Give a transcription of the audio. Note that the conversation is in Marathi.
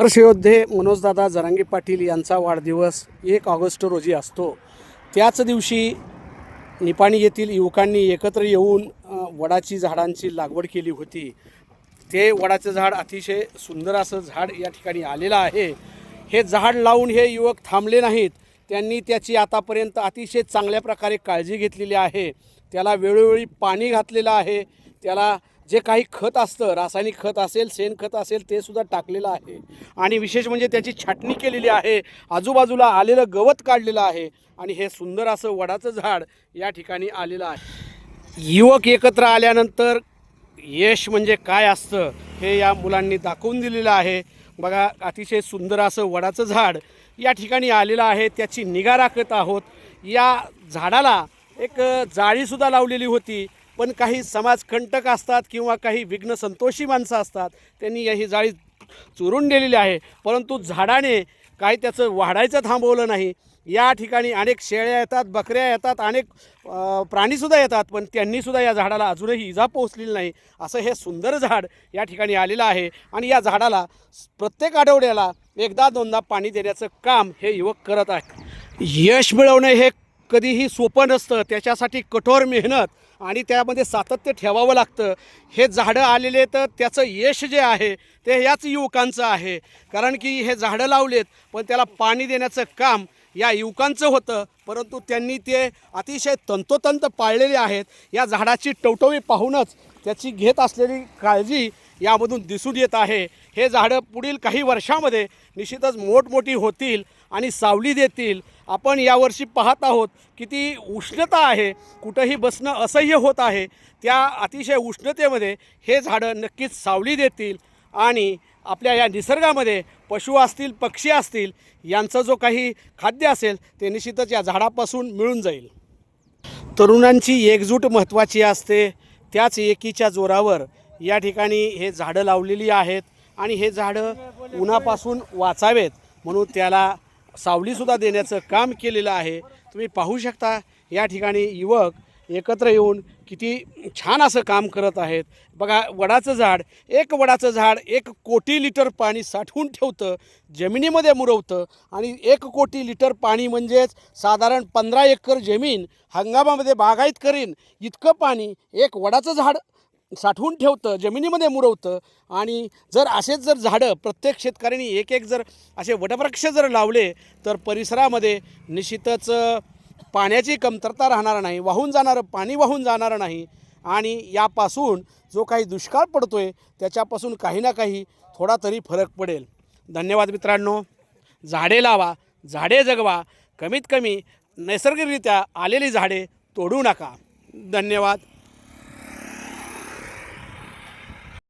हर्षयोद्धे मनोजदादा जरांगे पाटील यांचा वाढदिवस एक ऑगस्ट रोजी असतो. त्याच दिवशी निपाणी येथील युवकांनी एकत्र येऊन वडाची झाडांची लागवड केली होती. ते वडाचं झाड अतिशय सुंदर असं झाड या ठिकाणी आलेलं आहे. हे झाड लावून हे युवक थांबले नाहीत. त्यांनी त्याची आतापर्यंत अतिशय चांगल्या प्रकारे काळजी घेतलेली आहे. त्याला वेळोवेळी पाणी घातलेलं आहे. त्याला जे काही खत असतं रासायनिक खत असेल शेणखत असेल ते सुद्धा टाकलेलं आहे. आणि विशेष म्हणजे त्याची छाटणी केलेली आहे आजूबाजूला आलेलं गवत काढलेलं आहे आणि हे सुंदर असं वडाचं झाड या ठिकाणी आलेलं आहे. युवक एकत्र आल्यानंतर यश म्हणजे काय असतं हे या मुलांनी दाखवून दिलेलं आहे. बघा अतिशय सुंदर असं वडाचं झाड या ठिकाणी आलेलं आहे. त्याची निगा राखत आहोत. या झाडाला एक जाळीसुद्धा लावलेली होती. पण काही समाजकंटक असतात किंवा काही विघ्न संतोषी माणसं असतात त्यांनी ही जाळी चुरून नेलेली आहे. परंतु झाडाने काही त्याचं वाढायचं थांबवलं नाही. या ठिकाणी अनेक शेळ्या येतात बकऱ्या येतात अनेक प्राणीसुद्धा येतात पण त्यांनीसुद्धा या झाडाला अजूनही इजा पोहोचलेली नाही. असं हे सुंदर झाड या ठिकाणी आलेलं आहे आणि या झाडाला प्रत्येक आठवड्याला एकदा दोनदा पाणी देण्याचं काम हे युवक करत आहे यश मिळवणं हे कधीही सोपं नसतं. त्याच्यासाठी कठोर मेहनत आणि त्यामध्ये सातत्य ठेवावं लागतं. हे झाडं आलेले तर त्याचं यश जे आहे ते याच युवकांचं आहे. कारण की हे झाडं लावलेत पण त्याला पाणी देण्याचं काम या युवकांचं होतं. परंतु त्यांनी ते अतिशय तंतोतंत पाळलेले आहेत. या झाडाची टवटवी पाहूनच त्याची घेत असलेली काळजी यामधून दिसून येत आहे. हे झाडं पुढील काही वर्षामध्ये निश्चितच मोठमोठी होतील. आणि सावली देतील आपण यावर्षी पाहत आहोत किती उष्णता आहे कुठंही बसणं असह्य होत आहे त्या अतिशय उष्णतेमध्ये हे झाडं नक्कीच सावली देतील आणि आपल्या या निसर्गामध्ये पशु असतील पक्षी असतील यांचं जो काही खाद्य असेल ते निश्चितच या झाडापासून मिळून जाईल. तरुणांची एकजूट महत्त्वाची असते. त्याच एकीच्या जोरावर या ठिकाणी हे झाडं लावलेली आहेत आणि हे झाडं उन्हापासून वाचावेत म्हणून त्याला सावलीसुद्धा देण्याचं काम केलेलं आहे. तुम्ही पाहू शकता या ठिकाणी युवक एकत्र येऊन किती छान असं काम करत आहेत. बघा वडाचं झाड एक वडाचं झाड एक कोटी लिटर पाणी साठवून ठेवतं जमिनीमध्ये मुरवतं आणि एक कोटी लिटर पाणी म्हणजेच साधारण पंधरा एकर जमीन हंगामामध्ये बागायत करीन इतकं पाणी एक वडाचं झाड साठवून ठेवतं जमिनीमध्ये मुरवतं आणि जर असेच जर झाडं प्रत्येक शेतकऱ्यांनी एक एक जर असे वटवृक्ष जर लावले तर परिसरामध्ये निश्चितच पाण्याची कमतरता राहणार नाही वाहून जाणारं पाणी वाहून जाणार नाही आणि यापासून जो काही दुष्काळ पडतो आहे त्याच्यापासून काही ना काही थोडा तरी फरक पडेल. धन्यवाद मित्रांनो. झाडे लावा झाडे जगवा. कमीत कमी नैसर्गिकरित्या आलेली झाडे तोडू नका. धन्यवाद.